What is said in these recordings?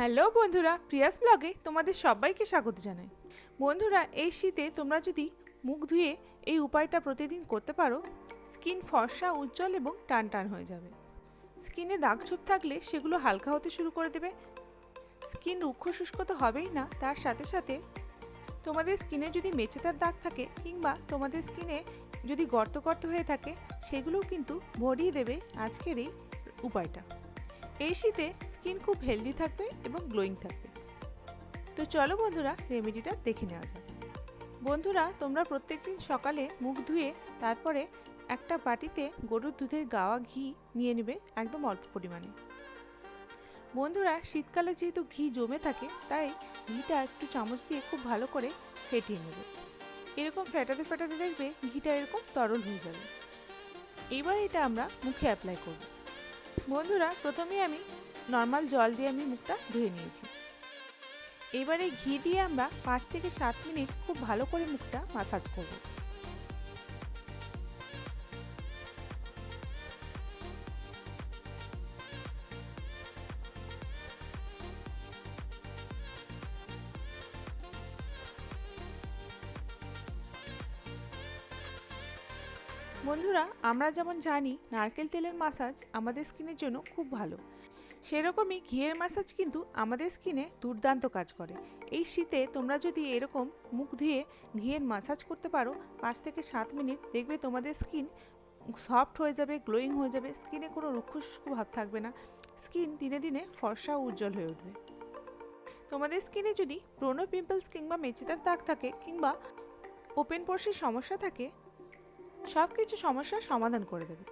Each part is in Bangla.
হ্যালো বন্ধুরা, প্রিয়াস ব্লগে তোমাদের সবাইকে স্বাগত জানাই। বন্ধুরা, এই শীতে তোমরা যদি মুখ ধুয়ে এই উপায়টা প্রতিদিন করতে পারো, স্কিন ফর্সা, উজ্জ্বল এবং টান টান হয়ে যাবে। স্কিনে দাগ ছোপ থাকলে সেগুলো হালকা হতে শুরু করে দেবে। স্কিন রুক্ষ শুষ্ক তো হবেই না, তার সাথে সাথে তোমাদের স্কিনে যদি মেচেতার দাগ থাকে কিংবা তোমাদের স্কিনে যদি গর্ত গর্ত হয়ে থাকে, সেগুলোও কিন্তু ভরিয়ে দেবে আজকের এই উপায়টা। এই শীতে স্কিন খুব হেলদি থাকবে এবং গ্লোয়িং থাকবে। তো চলো বন্ধুরা, রেমেডিটা দেখে নেওয়া যাক। বন্ধুরা, তোমরা প্রত্যেক দিন সকালে মুখ ধুয়ে তারপরে একটা বাটিতে গরুর দুধের গাওয়া ঘি নিয়ে নেবে একদম অল্প পরিমাণে। বন্ধুরা, শীতকালে যেহেতু ঘি জমে থাকে, তাই ঘিটা একটু চামচ দিয়ে খুব ভালো করে ফেটিয়ে নেবে। এরকম ফেটাতে ফেটাতে দেখবে ঘিটা এরকম তরল হয়ে যাবে। এবার এটা আমরা মুখে অ্যাপ্লাই করব। বন্ধুরা প্রথমে আমি নর্মাল জল দিয়ে আমি মুখটা ধুয়ে নিয়েছি। এবারে ঘি দিয়ে আমরা পাঁচ থেকে সাত মিনিট খুব ভালো করে মুখটা মাসাজ করব। বন্ধুরা, আমরা যেমন জানি, নারকেল তেলের মাসাজ আমাদের স্কিনের জন্য খুব ভালো। সেরকমই ঘিয়ের মাসাজ কিন্তু আমাদের স্কিনে দুর্দান্ত কাজ করে। এই শীতে তোমরা যদি এরকম মুখ ধুয়ে ঘিয়ের মাসাজ করতে পারো, পাঁচ থেকে সাত মিনিট দেখবে তোমাদের স্কিন সফট হয়ে যাবে গ্লোয়িং হয়ে যাবে স্কিনে কোনো রুক্ষ শুষ্ক ভাব থাকবে না। স্কিন দিনে দিনে ফর্সা উজ্জ্বল হয়ে উঠবে। তোমাদের স্কিনে যদি ব্রোনো পিম্পলস কিংবা মেচেদার দাগ থাকে কিংবা ওপেন পোর্সের সমস্যা থাকে সব কিছু সমস্যার সমাধান করে দেবে।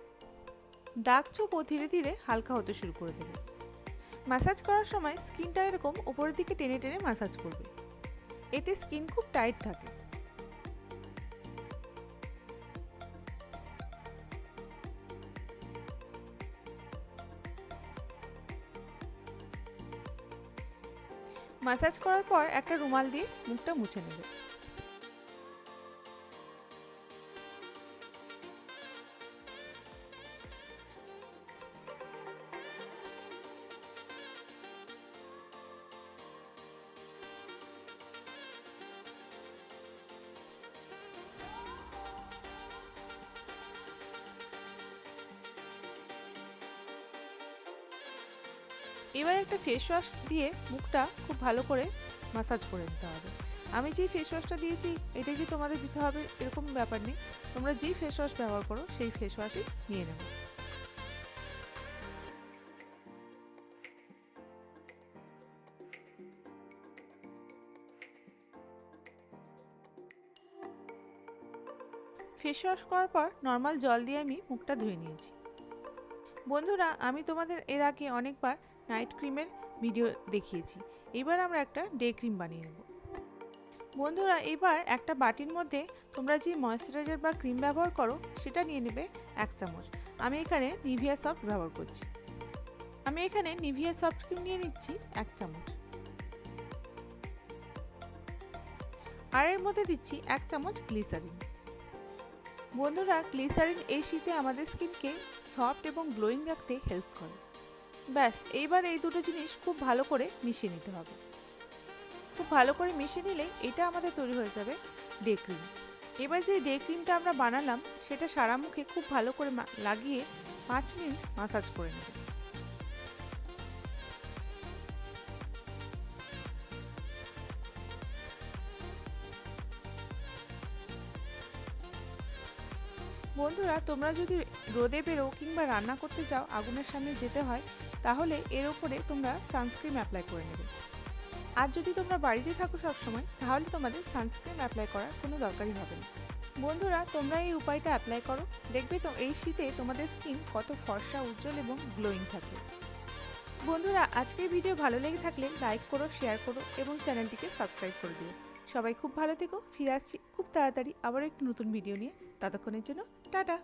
দাগ ছোপও ধীরে ধীরে হালকা হতে শুরু করে দেবে। ম্যাসাজ করার সময় স্কিনটা এরকম উপরের দিকে টেনে টেনে ম্যাসাজ করবে। এতে স্কিন খুব টাইট থাকে। ম্যাসাজ করার পর একটা রুমাল দিয়ে মুখটা মুছে নেবে। এবার একটা ফেস ওয়াশ দিয়ে মুখটা খুব ভালো করে মাসাজ করে নিতে হবে। আমি যেই ফেস ওয়াশটা দিয়েছি, এটাই যে তোমাদের দিতে হবে, এরকম ব্যাপার নেই। তোমরা যেই ফেস ওয়াশ ব্যবহার করো, সেই ফেস ওয়াশই নিয়ে নেবে। ফেস ওয়াশ করার পর নর্মাল জল দিয়ে আমি মুখটা ধুয়ে নিয়েছি। বন্ধুরা, আমি তোমাদের এর আগে অনেকবার নাইট ক্রিমের ভিডিও দেখিয়েছি। এবার আমরা একটা ডে ক্রিম বানিয়ে নেব। বন্ধুরা, এবার একটা বাটির মধ্যে তোমরা যে ময়শ্চারাইজার বা ক্রিম ব্যবহার করো, সেটা নিয়ে নেবে এক চামচ। আমি এখানে নিভিয়া সফট ব্যবহার করছি। আমি এখানে নিভিয়া সফট ক্রিম নিয়ে নিচ্ছি এক চামচ। আর এর মধ্যে দিচ্ছি এক চামচ গ্লিসারিন। বন্ধুরা, গ্লিসারিন এই শীতে আমাদের স্কিনকে সফট এবং গ্লোয়িং রাখতে হেল্প করে। ব্যাস, এইবার এই দুটো জিনিস খুব ভালো করে মিশিয়ে নিতে হবে। খুব ভালো করে মিশিয়ে নিলে এটা আমাদের তৈরি হয়ে যাবে ডে ক্রিম। এবার যে ডে ক্রিমটা আমরা বানালাম, সেটা সারা মুখে খুব ভালো করে লাগিয়ে পাঁচ মিনিট মাসাজ করে নেবে। বন্ধুরা, তোমরা যদি রোদে বেরো কিংবা রান্না করতে যাও, আগুনের সামনে যেতে হয় তাহলে এর ওপরে তোমরা সানস্ক্রিন অ্যাপ্লাই করে নেবে। আর যদি তোমরা বাড়িতে থাকো সবসময়, তাহলে তোমাদের সানস্ক্রিন অ্যাপ্লাই করার কোনো দরকারই হবে না। বন্ধুরা, তোমরা এই উপায়টা অ্যাপ্লাই করো। দেখবে তো এই শীতে তোমাদের স্কিন কত ফর্সা, উজ্জ্বল এবং গ্লোয়িং থাকবে বন্ধুরা, আজকের ভিডিও ভালো লেগে থাকলে লাইক করো শেয়ার করো এবং চ্যানেলটিকে সাবস্ক্রাইব করে দিও। সবাই খুব ভালো থেকো, ফিরে আসছি খুব তাড়াতাড়ি আবার একটি নতুন ভিডিও নিয়ে। ততক্ষণের জন্য, টাটা!